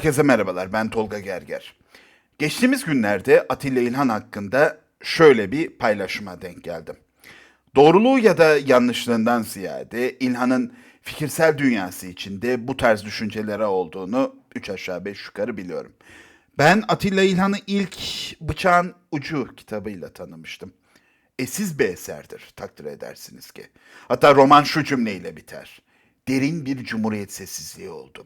Herkese merhabalar, ben Tolga Gerger. Geçtiğimiz günlerde Atilla İlhan hakkında şöyle bir paylaşıma denk geldim. Doğruluğu ya da yanlışlığından ziyade İlhan'ın fikirsel dünyası içinde bu tarz düşüncelere olduğunu üç aşağı beş yukarı biliyorum. Ben Atilla İlhan'ı ilk Bıçağın Ucu kitabıyla tanımıştım. Eşsiz bir eserdir takdir edersiniz ki. Hatta roman şu cümleyle biter. Derin bir cumhuriyet sessizliği oldu.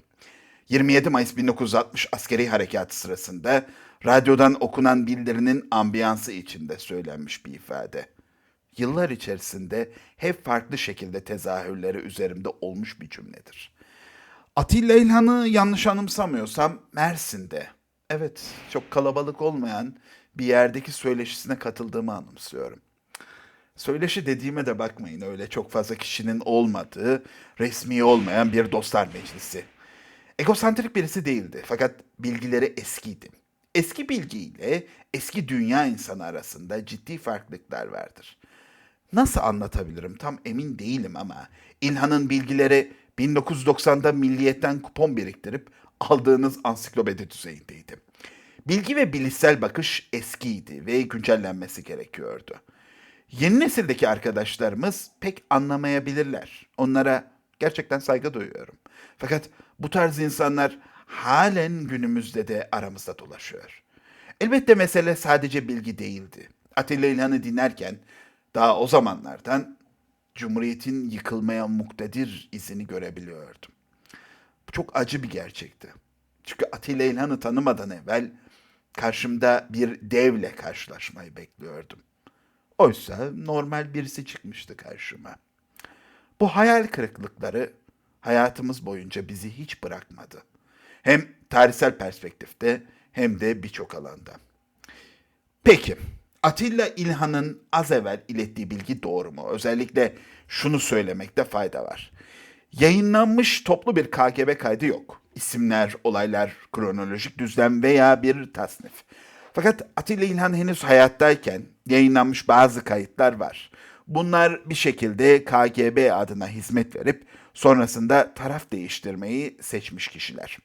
27 Mayıs 1960 askeri harekatı sırasında radyodan okunan bildirinin ambiyansı içinde söylenmiş bir ifade. Yıllar içerisinde hep farklı şekilde tezahürleri üzerimde olmuş bir cümledir. Atilla İlhan'ı yanlış anımsamıyorsam Mersin'de, evet çok kalabalık olmayan bir yerdeki söyleşisine katıldığımı anımsıyorum. Söyleşi dediğime de bakmayın öyle çok fazla kişinin olmadığı, resmi olmayan bir dostlar meclisi. Egosantrik birisi değildi fakat bilgileri eskiydi. Eski bilgiyle eski dünya insanı arasında ciddi farklılıklar vardır. Nasıl anlatabilirim tam emin değilim ama İlhan'ın bilgileri 1990'da milliyetten kupon biriktirip aldığınız ansiklopedi düzeyindeydi. Bilgi ve bilişsel bakış eskiydi ve güncellenmesi gerekiyordu. Yeni nesildeki arkadaşlarımız pek anlamayabilirler. Onlara gerçekten saygı duyuyorum. Fakat bu tarz insanlar halen günümüzde de aramızda dolaşıyor. Elbette mesele sadece bilgi değildi. Atilla İlhan'ı dinlerken daha o zamanlardan Cumhuriyet'in yıkılmaya muktedir izini görebiliyordum. Bu çok acı bir gerçekti. Çünkü Atilla İlhan'ı tanımadan evvel karşımda bir devle karşılaşmayı bekliyordum. Oysa normal birisi çıkmıştı karşıma. Bu hayal kırıklıkları hayatımız boyunca bizi hiç bırakmadı. Hem tarihsel perspektifte hem de birçok alanda. Peki, Atilla İlhan'ın az evvel ilettiği bilgi doğru mu? Özellikle şunu söylemekte fayda var. Yayınlanmış toplu bir KGB kaydı yok. İsimler, olaylar, kronolojik düzlem veya bir tasnif. Fakat Atilla İlhan henüz hayattayken yayınlanmış bazı kayıtlar var. Bunlar bir şekilde KGB adına hizmet verip sonrasında taraf değiştirmeyi seçmiş kişiler.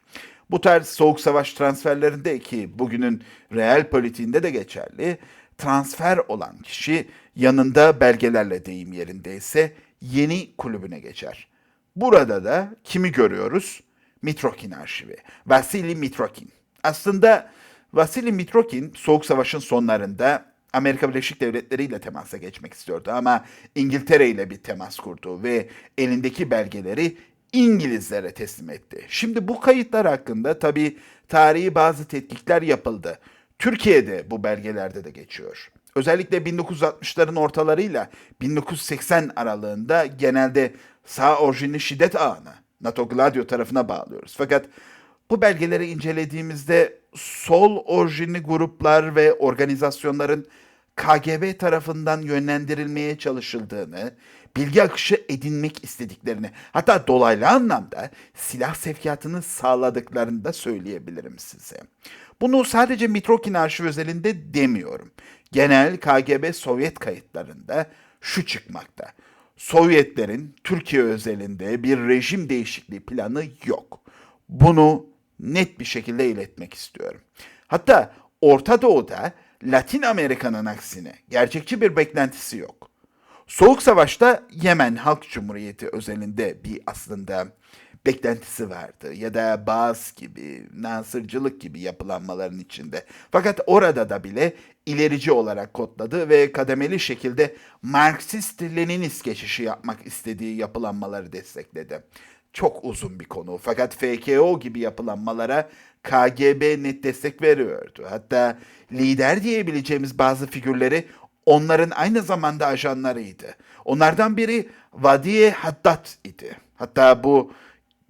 Bu tarz soğuk savaş transferlerinde ki bugünün real politiğinde de geçerli, transfer olan kişi yanında belgelerle deyim yerindeyse yeni kulübüne geçer. Burada da kimi görüyoruz? Mitrokin arşivi. Vasily Mitrokin. Aslında Vasily Mitrokin Soğuk Savaş'ın sonlarında Amerika Birleşik Devletleri ile temasa geçmek istiyordu ama İngiltere ile bir temas kurdu ve elindeki belgeleri İngilizlere teslim etti. Şimdi bu kayıtlar hakkında tabii tarihi bazı tetkikler yapıldı. Türkiye'de bu belgelerde de geçiyor. Özellikle 1960'ların ortalarıyla 1980 aralığında genelde sağ orijinli şiddet ağını NATO Gladio tarafına bağlıyoruz. Fakat bu belgeleri incelediğimizde sol orijinli gruplar ve organizasyonların KGB tarafından yönlendirilmeye çalışıldığını, bilgi akışı edinmek istediklerini, hatta dolaylı anlamda silah sevkiyatını sağladıklarını da söyleyebilirim size. Bunu sadece Mitrokin arşiv özelinde demiyorum. Genel KGB Sovyet kayıtlarında şu çıkmakta. Sovyetlerin Türkiye özelinde bir rejim değişikliği planı yok. Bunu net bir şekilde iletmek istiyorum. Hatta Orta Doğu'da Latin Amerika'nın aksine gerçekçi bir beklentisi yok. Soğuk Savaş'ta Yemen Halk Cumhuriyeti özelinde bir aslında beklentisi vardı ya da Bağız gibi, Nasırcılık gibi yapılanmaların içinde. Fakat orada da bile ilerici olarak kodladı ve kademeli şekilde Marksist-Leninist geçişi yapmak istediği yapılanmaları destekledi. Çok uzun bir konu fakat FKO gibi yapılanmalara KGB net destek veriyordu. Hatta lider diyebileceğimiz bazı figürleri onların aynı zamanda ajanlarıydı. Onlardan biri Vadiye Haddad idi. Hatta bu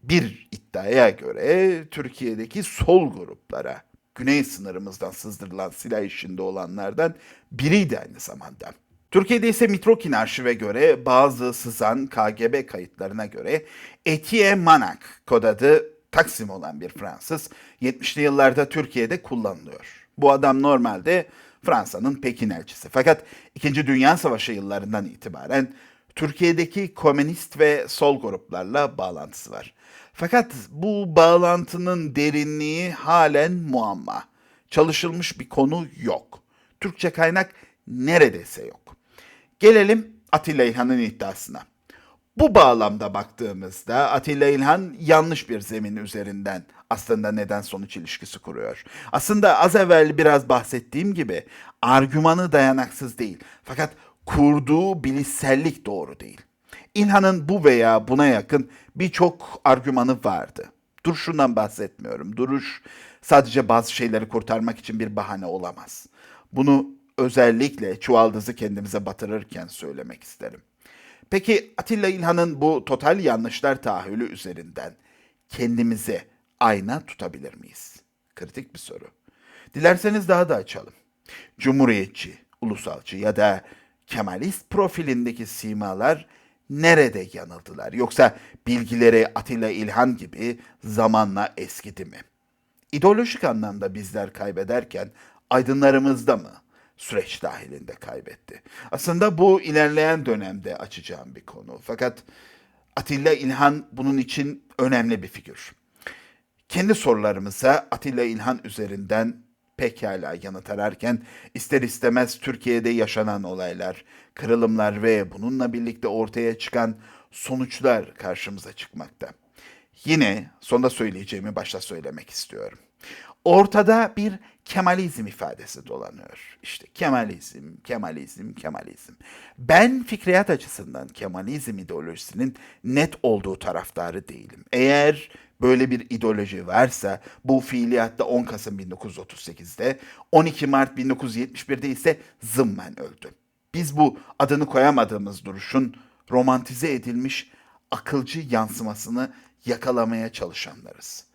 bir iddiaya göre Türkiye'deki sol gruplara güney sınırımızdan sızdırılan silah işinde olanlardan biriydi aynı zamanda. Türkiye'de ise Mitrokin arşive göre bazı sızan KGB kayıtlarına göre Etienne Manak kod adı Taksim olan bir Fransız 70'li yıllarda Türkiye'de kullanılıyor. Bu adam normalde Fransa'nın Pekin elçisi. Fakat 2. Dünya Savaşı yıllarından itibaren Türkiye'deki komünist ve sol gruplarla bağlantısı var. Fakat bu bağlantının derinliği halen muamma. Çalışılmış bir konu yok. Türkçe kaynak neredeyse yok. Gelelim Atilla İlhan'ın iddiasına. Bu bağlamda baktığımızda Atilla İlhan yanlış bir zemin üzerinden aslında neden sonuç ilişkisi kuruyor. Aslında az evvel biraz bahsettiğim gibi argümanı dayanaksız değil. Fakat kurduğu bilişsellik doğru değil. İlhan'ın bu veya buna yakın birçok argümanı vardı. Duruşundan bahsetmiyorum. Duruş sadece bazı şeyleri kurtarmak için bir bahane olamaz. Bunu özellikle çuvaldızı kendimize batırırken söylemek isterim. Peki Atilla İlhan'ın bu total yanlışlar tahayyülü üzerinden kendimize ayna tutabilir miyiz? Kritik bir soru. Dilerseniz daha da açalım. Cumhuriyetçi, ulusalcı ya da Kemalist profilindeki simalar nerede yanıldılar? Yoksa bilgileri Atilla İlhan gibi zamanla eskidi mi? İdeolojik anlamda bizler kaybederken aydınlarımızda mı süreç dahilinde kaybetti? Aslında bu ilerleyen dönemde açacağım bir konu. Fakat Atilla İlhan bunun için önemli bir figür. Kendi sorularımıza Atilla İlhan üzerinden pekala yanıt ararken ister istemez Türkiye'de yaşanan olaylar, kırılımlar ve bununla birlikte ortaya çıkan sonuçlar karşımıza çıkmakta. Yine sonda söyleyeceğimi başta söylemek istiyorum. Ortada bir Kemalizm ifadesi dolanıyor. İşte Kemalizm, Kemalizm, Kemalizm. Ben fikriyat açısından Kemalizm ideolojisinin net olduğu taraftarı değilim. Eğer böyle bir ideoloji varsa bu fiiliyatta 10 Kasım 1938'de, 12 Mart 1971'de ise zımmen öldü. Biz bu adını koyamadığımız duruşun romantize edilmiş akılcı yansımasını yakalamaya çalışanlarız.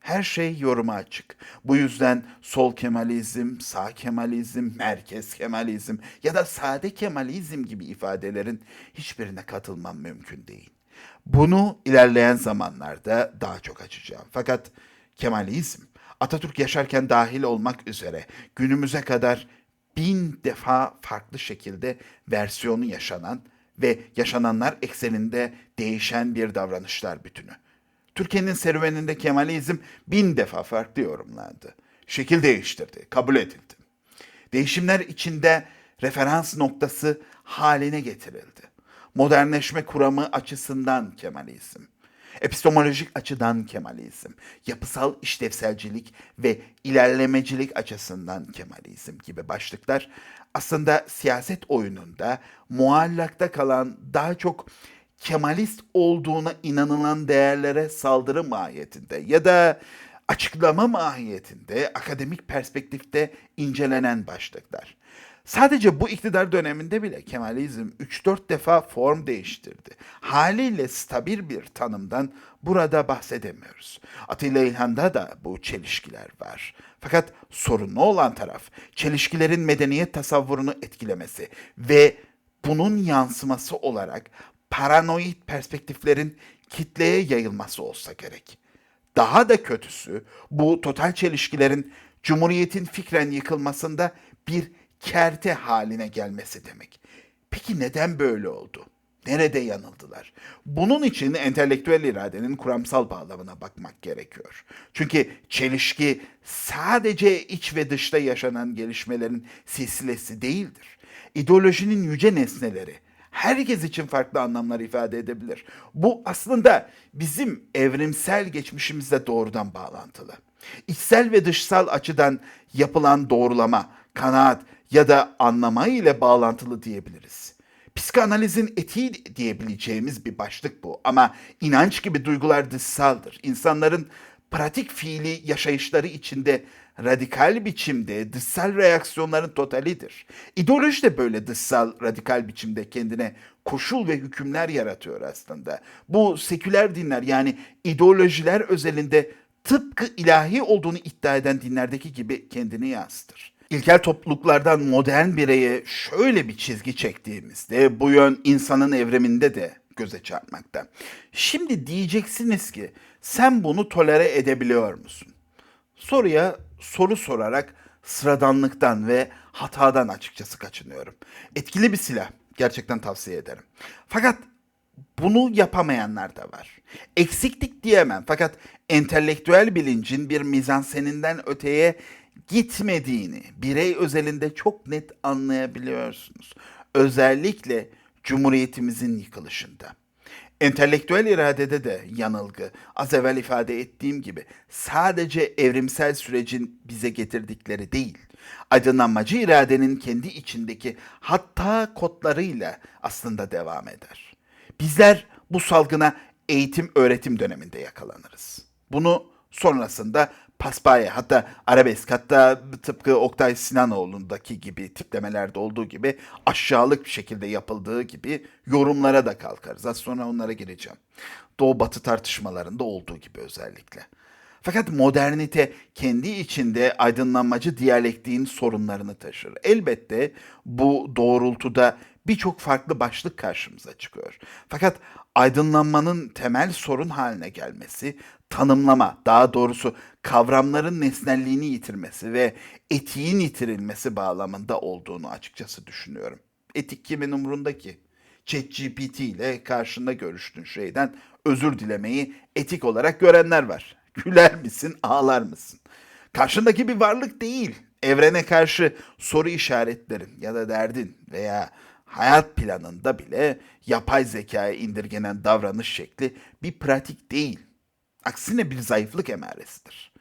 Her şey yoruma açık. Bu yüzden sol Kemalizm, sağ Kemalizm, merkez Kemalizm ya da sade Kemalizm gibi ifadelerin hiçbirine katılmam mümkün değil. Bunu ilerleyen zamanlarda daha çok açacağım. Fakat Kemalizm, Atatürk yaşarken dahil olmak üzere günümüze kadar bin defa farklı şekilde versiyonu yaşanan ve yaşananlar ekseninde değişen bir davranışlar bütünü. Türkiye'nin serüveninde Kemalizm bin defa farklı yorumlandı. Şekil değiştirdi, kabul edildi. Değişimler içinde referans noktası haline getirildi. Modernleşme kuramı açısından Kemalizm. Epistemolojik açıdan Kemalizm, yapısal işlevselcilik ve ilerlemecilik açısından Kemalizm gibi başlıklar aslında siyaset oyununda muallakta kalan daha çok Kemalist olduğuna inanılan değerlere saldırı mahiyetinde ya da açıklama mahiyetinde akademik perspektifte incelenen başlıklar. Sadece bu iktidar döneminde bile Kemalizm 3-4 defa form değiştirdi. Haliyle stabil bir tanımdan burada bahsedemiyoruz. Atilla İlhan'da da bu çelişkiler var. Fakat sorunlu olan taraf çelişkilerin medeniyet tasavvurunu etkilemesi ve bunun yansıması olarak paranoid perspektiflerin kitleye yayılması olsa gerek. Daha da kötüsü bu total çelişkilerin Cumhuriyet'in fikren yıkılmasında bir kerte haline gelmesi demek. Peki neden böyle oldu? Nerede yanıldılar? Bunun için entelektüel iradenin kuramsal bağlamına bakmak gerekiyor. Çünkü çelişki sadece iç ve dışta yaşanan gelişmelerin silsilesi değildir. İdeolojinin yüce nesneleri, herkes için farklı anlamlar ifade edebilir. Bu aslında bizim evrimsel geçmişimizle doğrudan bağlantılı. İçsel ve dışsal açıdan yapılan doğrulama, kanaat ya da anlama ile bağlantılı diyebiliriz. Psikanalizin etiği diyebileceğimiz bir başlık bu ama inanç gibi duygular dışsaldır. İnsanların pratik fiili yaşayışları içinde radikal biçimde dışsal reaksiyonların totalidir. İdeoloji de böyle dışsal radikal biçimde kendine koşul ve hükümler yaratıyor aslında. Bu seküler dinler yani ideolojiler özelinde tıpkı ilahi olduğunu iddia eden dinlerdeki gibi kendini yansıtır. İlkel topluluklardan modern bireye şöyle bir çizgi çektiğimizde bu yön insanın evriminde de göze çarpmakta. Şimdi diyeceksiniz ki sen bunu tolere edebiliyor musun? Soruya soru sorarak sıradanlıktan ve hatadan açıkçası kaçınıyorum. Etkili bir silah. Gerçekten tavsiye ederim. Fakat bunu yapamayanlar da var. Eksiklik diyemem fakat entelektüel bilincin bir mizanseninden öteye gitmediğini birey özelinde çok net anlayabiliyorsunuz. Özellikle Cumhuriyetimizin yıkılışında. Entelektüel iradede de yanılgı, az evvel ifade ettiğim gibi sadece evrimsel sürecin bize getirdikleri değil, aydınlanmacı iradenin kendi içindeki hatta kodlarıyla aslında devam eder. Bizler bu salgına eğitim öğretim döneminde yakalanırız. Bunu sonrasında paspaya hatta arabesk hatta tıpkı Oktay Sinanoğlu'ndaki gibi tiplemelerde olduğu gibi aşağılık bir şekilde yapıldığı gibi yorumlara da kalkarız. Az sonra onlara gireceğim. Doğu batı tartışmalarında olduğu gibi özellikle. Fakat modernite kendi içinde aydınlanmacı diyalektiğin sorunlarını taşır. Elbette bu doğrultuda birçok farklı başlık karşımıza çıkıyor. Fakat aydınlanmanın temel sorun haline gelmesi, tanımlama, daha doğrusu kavramların nesnelliğini yitirmesi ve etiğin yitirilmesi bağlamında olduğunu açıkçası düşünüyorum. Etik kimin umrunda ki? ChatGPT ile karşında görüştüğün şeyden özür dilemeyi etik olarak görenler var. Güler misin, ağlar mısın? Karşındaki bir varlık değil. Evrene karşı soru işaretlerin ya da derdin veya hayat planında bile yapay zekaya indirgenen davranış şekli bir pratik değil. Aksine bir zayıflık emaresidir.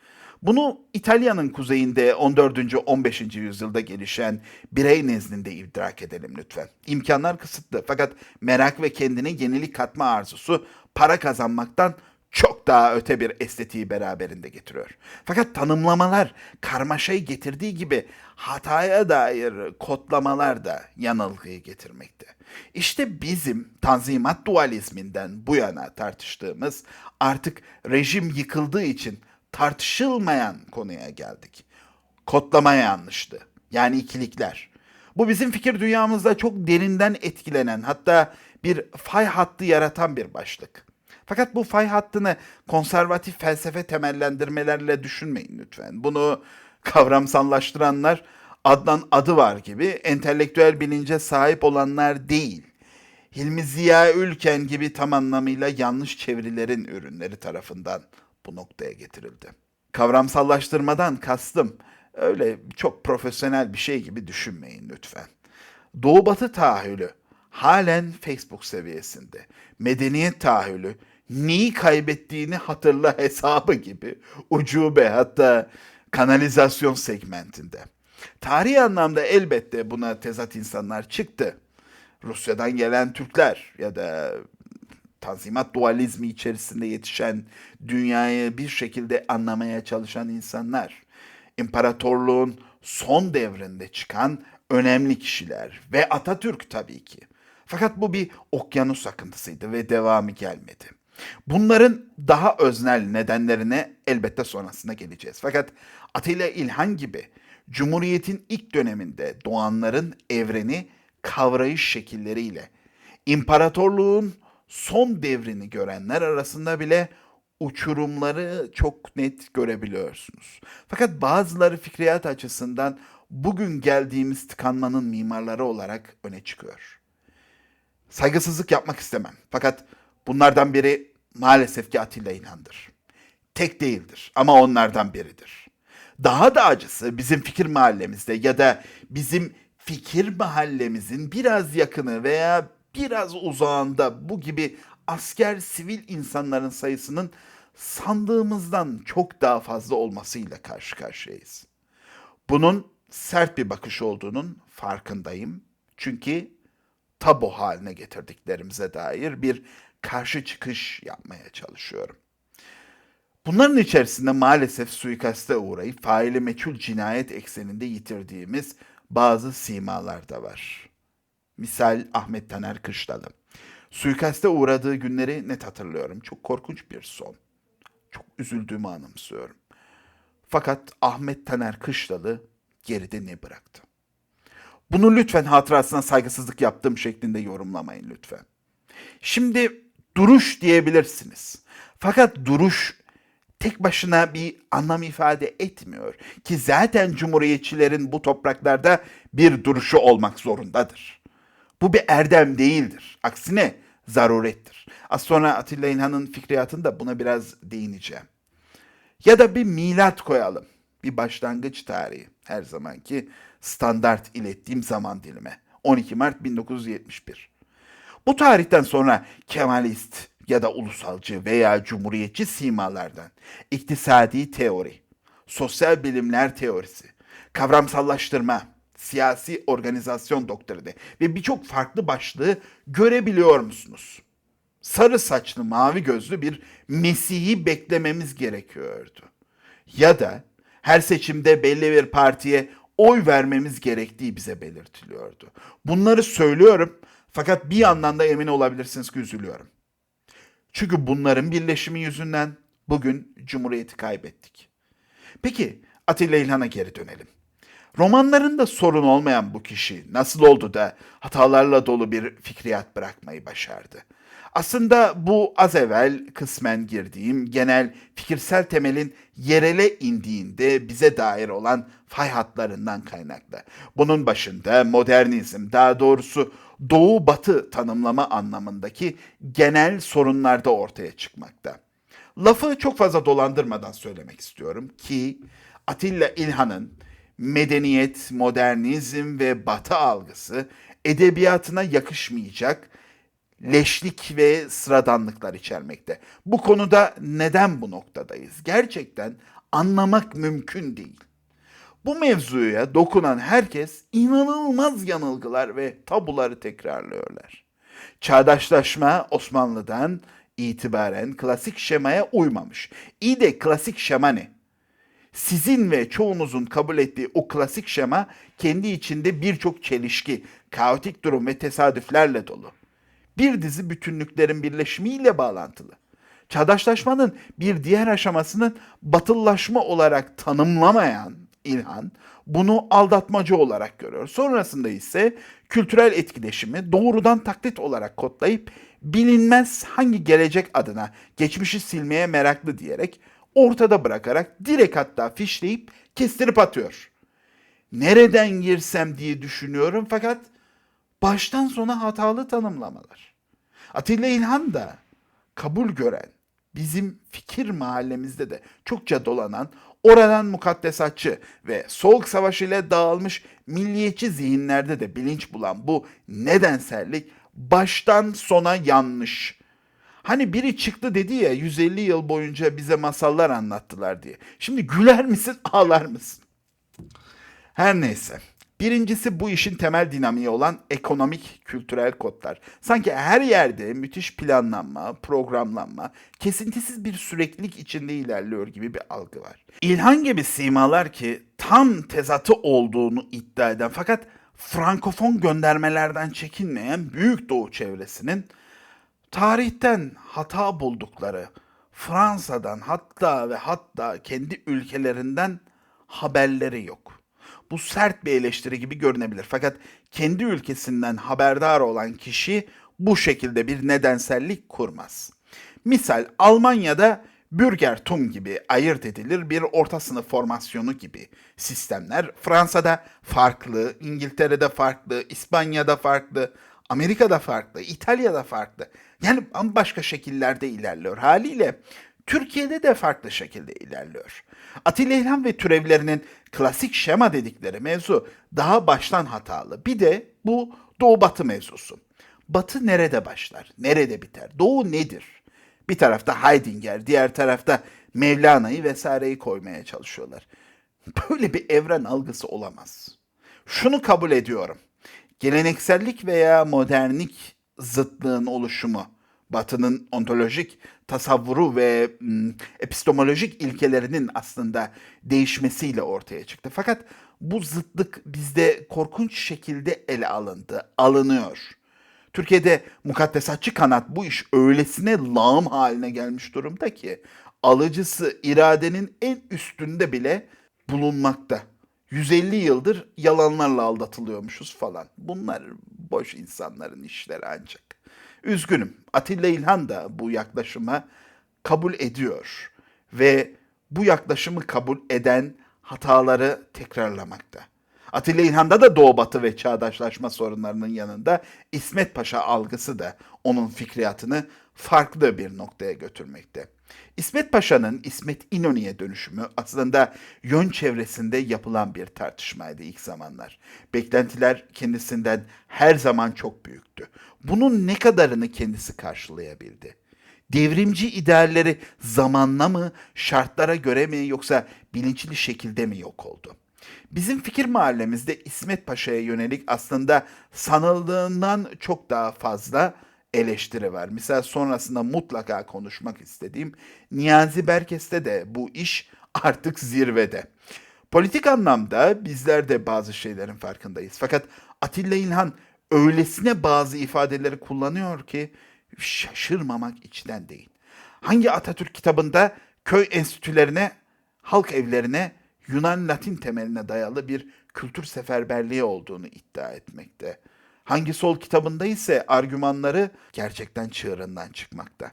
Bunu İtalya'nın kuzeyinde 14. 15. yüzyılda gelişen birey nezdinde idrak edelim lütfen. İmkanlar kısıtlı fakat merak ve kendine yenilik katma arzusu para kazanmaktan çok daha öte bir estetiği beraberinde getiriyor. Fakat tanımlamalar karmaşayı getirdiği gibi hataya dair kodlamalar da yanılgıyı getirmekte. İşte bizim tanzimat dualizminden bu yana tartıştığımız artık rejim yıkıldığı için tartışılmayan konuya geldik. Kodlama yanlıştı. Yani ikilikler. Bu bizim fikir dünyamızda çok derinden etkilenen hatta bir fay hattı yaratan bir başlık. Fakat bu fay hattını konservatif felsefe temellendirmelerle düşünmeyin lütfen. Bunu kavramsallaştıranlar Adnan adı var gibi entelektüel bilince sahip olanlar değil. Hilmi Ziya Ülken gibi tam anlamıyla yanlış çevirilerin ürünleri tarafından bu noktaya getirildi. Kavramsallaştırmadan kastım öyle çok profesyonel bir şey gibi düşünmeyin lütfen. Doğu Batı tahayyülü halen Facebook seviyesinde. Medeniyet tahayyülü neyi kaybettiğini hatırla hesabı gibi ucube hatta kanalizasyon segmentinde. Tarihi anlamda elbette buna tezat insanlar çıktı. Rusya'dan gelen Türkler ya da tanzimat dualizmi içerisinde yetişen dünyayı bir şekilde anlamaya çalışan insanlar. İmparatorluğun son devrinde çıkan önemli kişiler ve Atatürk tabii ki. Fakat bu bir okyanus akıntısıydı ve devamı gelmedi. Bunların daha öznel nedenlerine elbette sonrasında geleceğiz. Fakat Atilla İlhan gibi Cumhuriyet'in ilk döneminde doğanların evreni kavrayış şekilleriyle imparatorluğun son devrini görenler arasında bile uçurumları çok net görebiliyorsunuz. Fakat bazıları fikriyat açısından bugün geldiğimiz tıkanmanın mimarları olarak öne çıkıyor. Saygısızlık yapmak istemem. Fakat bunlardan biri maalesef ki Atilla İlhan'dır. Tek değildir ama onlardan biridir. Daha da acısı bizim fikir mahallemizde ya da bizim fikir mahallemizin biraz yakını veya biraz uzağında bu gibi asker sivil insanların sayısının sandığımızdan çok daha fazla olmasıyla karşı karşıyayız. Bunun sert bir bakış olduğunun farkındayım. Çünkü tabu haline getirdiklerimize dair bir karşı çıkış yapmaya çalışıyorum. Bunların içerisinde maalesef suikaste uğrayıp faili meçhul cinayet ekseninde yitirdiğimiz bazı simalar da var. Misal Ahmet Taner Kışlalı. Suikaste uğradığı günleri net hatırlıyorum. Çok korkunç bir son. Çok üzüldüğümü anımsıyorum. Fakat Ahmet Taner Kışlalı geride ne bıraktı? Bunu lütfen hatırasına saygısızlık yaptığım şeklinde yorumlamayın lütfen. Şimdi duruş diyebilirsiniz. Fakat duruş tek başına bir anlam ifade etmiyor ki zaten cumhuriyetçilerin bu topraklarda bir duruşu olmak zorundadır. Bu bir erdem değildir. Aksine zarurettir. Az sonra Atilla İlhan'ın fikriyatında buna biraz değineceğim. Ya da bir milat koyalım. Bir başlangıç tarihi. Her zamanki standart ilettiğim zaman dilime. 12 Mart 1971. Bu tarihten sonra Kemalist ya da ulusalcı veya cumhuriyetçi simalardan iktisadi teori, sosyal bilimler teorisi, kavramsallaştırma, siyasi organizasyon doktrini ve birçok farklı başlığı görebiliyor musunuz? Sarı saçlı mavi gözlü bir Mesih'i beklememiz gerekiyordu. Ya da her seçimde belli bir partiye oy vermemiz gerektiği bize belirtiliyordu. Bunları söylüyorum fakat bir yandan da emin olabilirsiniz ki üzülüyorum. Çünkü bunların birleşimi yüzünden bugün Cumhuriyeti kaybettik. Peki Atilla İlhan'a geri dönelim. Romanlarında sorun olmayan bu kişi nasıl oldu da hatalarla dolu bir fikriyat bırakmayı başardı? Aslında bu az evvel kısmen girdiğim genel fikirsel temelin yerele indiğinde bize dair olan fay hatlarından kaynaklı. Bunun başında modernizm, daha doğrusu doğu batı tanımlama anlamındaki genel sorunlarda ortaya çıkmakta. Lafı çok fazla dolandırmadan söylemek istiyorum ki Atilla İlhan'ın medeniyet, modernizm ve batı algısı edebiyatına yakışmayacak leşlik ve sıradanlıklar içermekte. Bu konuda neden bu noktadayız? Gerçekten anlamak mümkün değil. Bu mevzuya dokunan herkes inanılmaz yanılgılar ve tabuları tekrarlıyorlar. Çağdaşlaşma Osmanlı'dan itibaren klasik şemaya uymamış. İyi de klasik şema ne? Sizin ve çoğunuzun kabul ettiği o klasik şema kendi içinde birçok çelişki, kaotik durum ve tesadüflerle dolu. Bir dizi bütünlüklerin birleşimiyle bağlantılı. Çağdaşlaşmanın bir diğer aşamasının batıllaşma olarak tanımlamayan İlhan bunu aldatmacı olarak görüyor. Sonrasında ise kültürel etkileşimi doğrudan taklit olarak kodlayıp bilinmez hangi gelecek adına geçmişi silmeye meraklı diyerek ortada bırakarak direkt hatta fişleyip kestirip atıyor. Nereden girsem diye düşünüyorum fakat baştan sona hatalı tanımlamalar. Atilla İlhan da kabul gören, bizim fikir mahallemizde de çokça dolanan, oradan mukaddesatçı ve Soğuk Savaşı ile dağılmış milliyetçi zihinlerde de bilinç bulan bu nedensellik baştan sona yanlış. Hani biri çıktı dedi ya 150 yıl boyunca bize masallar anlattılar diye. Şimdi güler misin ağlar mısın? Her neyse. Birincisi bu işin temel dinamiği olan ekonomik kültürel kodlar. Sanki her yerde müthiş planlanma, programlanma, kesintisiz bir süreklilik içinde ilerliyor gibi bir algı var. İlhan gibi simalar ki tam tezatı olduğunu iddia eden fakat frankofon göndermelerden çekinmeyen Büyük Doğu çevresinin tarihten hata buldukları Fransa'dan hatta ve hatta kendi ülkelerinden haberleri yok. Bu sert bir eleştiri gibi görünebilir. Fakat kendi ülkesinden haberdar olan kişi bu şekilde bir nedensellik kurmaz. Misal Almanya'da Bürgertum gibi ayırt edilir bir orta sınıf formasyonu gibi sistemler. Fransa'da farklı, İngiltere'de farklı, İspanya'da farklı, Amerika'da farklı, İtalya'da farklı. Yani bambaşka şekillerde ilerliyor. Haliyle Türkiye'de de farklı şekilde ilerliyor. Atilla İlhan ve türevlerinin klasik şema dedikleri mevzu daha baştan hatalı. Bir de bu Doğu Batı mevzusu. Batı nerede başlar, nerede biter? Doğu nedir? Bir tarafta Heidegger, diğer tarafta Mevlana'yı vesaireyi koymaya çalışıyorlar. Böyle bir evren algısı olamaz. Şunu kabul ediyorum. Geleneksellik veya modernlik zıtlığın oluşumu, Batı'nın ontolojik tasavvuru ve epistemolojik ilkelerinin aslında değişmesiyle ortaya çıktı. Fakat bu zıtlık bizde korkunç şekilde ele alındı, alınıyor. Türkiye'de mukaddesatçı kanat bu iş öylesine lağım haline gelmiş durumda ki alıcısı iradenin en üstünde bile bulunmakta. 150 yıldır yalanlarla aldatılıyormuşuz falan. Bunlar boş insanların işleri ancak. Üzgünüm. Atilla İlhan da bu yaklaşıma kabul ediyor ve bu yaklaşımı kabul eden hataları tekrarlamakta. Atilla İlhan'da da Doğu Batı ve çağdaşlaşma sorunlarının yanında İsmet Paşa algısı da onun fikriyatını farklı bir noktaya götürmekte. İsmet Paşa'nın İsmet İnönü'ye dönüşümü aslında yön çevresinde yapılan bir tartışmaydı ilk zamanlar. Beklentiler kendisinden her zaman çok büyüktü. Bunun ne kadarını kendisi karşılayabildi? Devrimci idealleri zamanla mı, şartlara göre mi yoksa bilinçli şekilde mi yok oldu? Bizim fikir mahallemizde İsmet Paşa'ya yönelik aslında sanıldığından çok daha fazla eleştiri var. Mesela sonrasında mutlaka konuşmak istediğim Niyazi Berkes'te de bu iş artık zirvede. Politik anlamda bizler de bazı şeylerin farkındayız. Fakat Atilla İlhan öylesine bazı ifadeleri kullanıyor ki şaşırmamak içten değil. Hangi Atatürk kitabında köy enstitülerine, halk evlerine Yunan Latin temeline dayalı bir kültür seferberliği olduğunu iddia etmekte. Hangi sol kitabında ise argümanları gerçekten çığırından çıkmakta.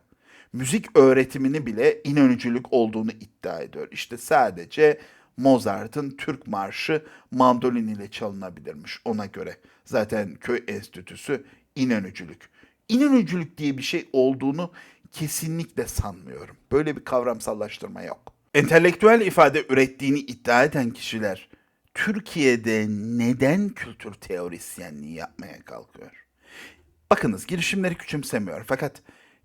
Müzik öğretimini bile inönücülük olduğunu iddia ediyor. İşte sadece Mozart'ın Türk Marşı mandolin ile çalınabilirmiş ona göre. Zaten köy enstitüsü inönücülük. İnönücülük diye bir şey olduğunu kesinlikle sanmıyorum. Böyle bir kavramsallaştırma yok. Entelektüel ifade ürettiğini iddia eden kişiler Türkiye'de neden kültür teorisyenliği yapmaya kalkıyor? Bakınız girişimleri küçümsemiyor fakat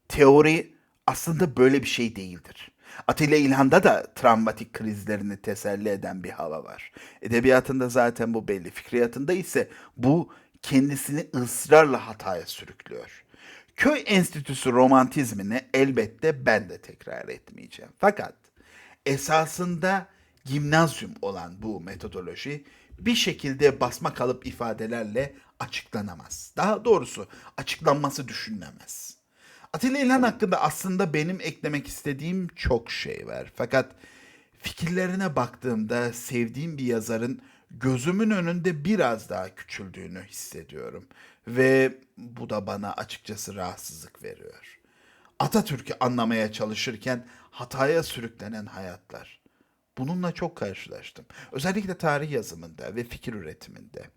teori aslında böyle bir şey değildir. Atilla İlhan'da da travmatik krizlerini teselli eden bir hava var. Edebiyatında zaten bu belli. Fikriyatında ise bu kendisini ısrarla hataya sürüklüyor. Köy enstitüsü romantizmini elbette ben de tekrar etmeyeceğim. Fakat esasında gimnazyum olan bu metodoloji bir şekilde basma kalıp ifadelerle açıklanamaz. Daha doğrusu açıklanması düşünülemez. Atilla İlhan hakkında aslında benim eklemek istediğim çok şey var. Fakat fikirlerine baktığımda sevdiğim bir yazarın gözümün önünde biraz daha küçüldüğünü hissediyorum. Ve bu da bana açıkçası rahatsızlık veriyor. Atatürk'ü anlamaya çalışırken hataya sürüklenen hayatlar. Bununla çok karşılaştım. Özellikle tarih yazımında ve fikir üretiminde.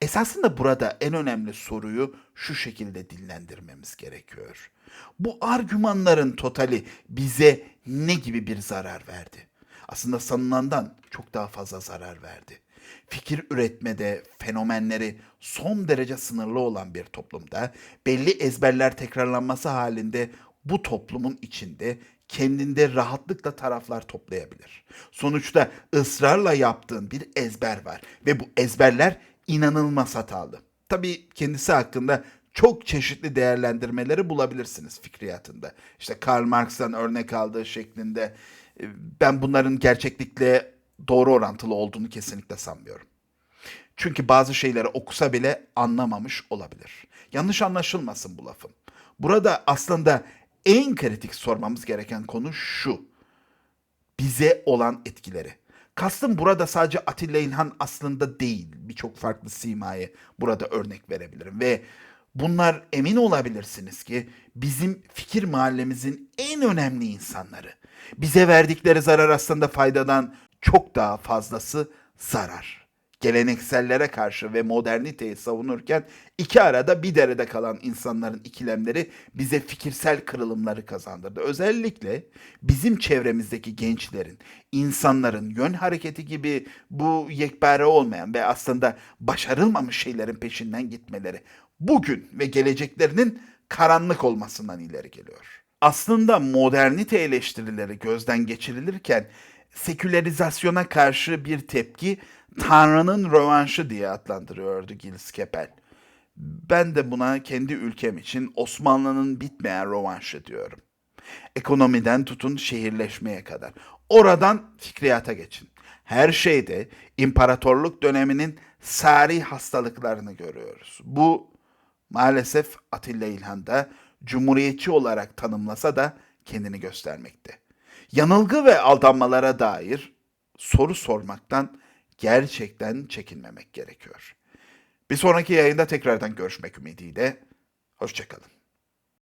Esasında burada en önemli soruyu şu şekilde dillendirmemiz gerekiyor. Bu argümanların totali bize ne gibi bir zarar verdi? Aslında sanılandan çok daha fazla zarar verdi. Fikir üretmede fenomenleri son derece sınırlı olan bir toplumda belli ezberler tekrarlanması halinde bu toplumun içinde kendinde rahatlıkla taraflar toplayabilir. Sonuçta ısrarla yaptığın bir ezber var ve bu ezberler inanılmaz hatalı. Tabii kendisi hakkında çok çeşitli değerlendirmeleri bulabilirsiniz fikriyatında. İşte Karl Marx'tan örnek aldığı şeklinde e, ben bunların gerçeklikle doğru orantılı olduğunu kesinlikle sanmıyorum. Çünkü bazı şeyleri okusa bile anlamamış olabilir. Yanlış anlaşılmasın bu lafım. Burada aslında en kritik sormamız gereken konu şu. Bize olan etkileri. Kastım burada sadece Atilla İlhan aslında değil. Birçok farklı simayı burada örnek verebilirim. Ve bunlar emin olabilirsiniz ki bizim fikir mahallemizin en önemli insanları. Bize verdikleri zarar aslında faydadan çok daha fazlası zarar. Geleneksellere karşı ve moderniteyi savunurken iki arada bir derede kalan insanların ikilemleri bize fikirsel kırılımları kazandırdı. Özellikle bizim çevremizdeki gençlerin, insanların yön hareketi gibi bu yekpare olmayan ve aslında başarılmamış şeylerin peşinden gitmeleri bugün ve geleceklerinin karanlık olmasından ileri geliyor. Aslında modernite eleştirileri gözden geçirilirken sekülerizasyona karşı bir tepki Tanrı'nın rövanşı diye adlandırıyordu Gilles Kepel. Ben de buna kendi ülkem için Osmanlı'nın bitmeyen rövanşı diyorum. Ekonomiden tutun şehirleşmeye kadar. Oradan fikriyata geçin. Her şeyde imparatorluk döneminin sari hastalıklarını görüyoruz. Bu maalesef Atilla İlhan'da cumhuriyetçi olarak tanımlasa da kendini göstermekte. Yanılgı ve aldanmalara dair soru sormaktan gerçekten çekinmemek gerekiyor. Bir sonraki yayında tekrardan görüşmek ümidiyle. Hoşçakalın.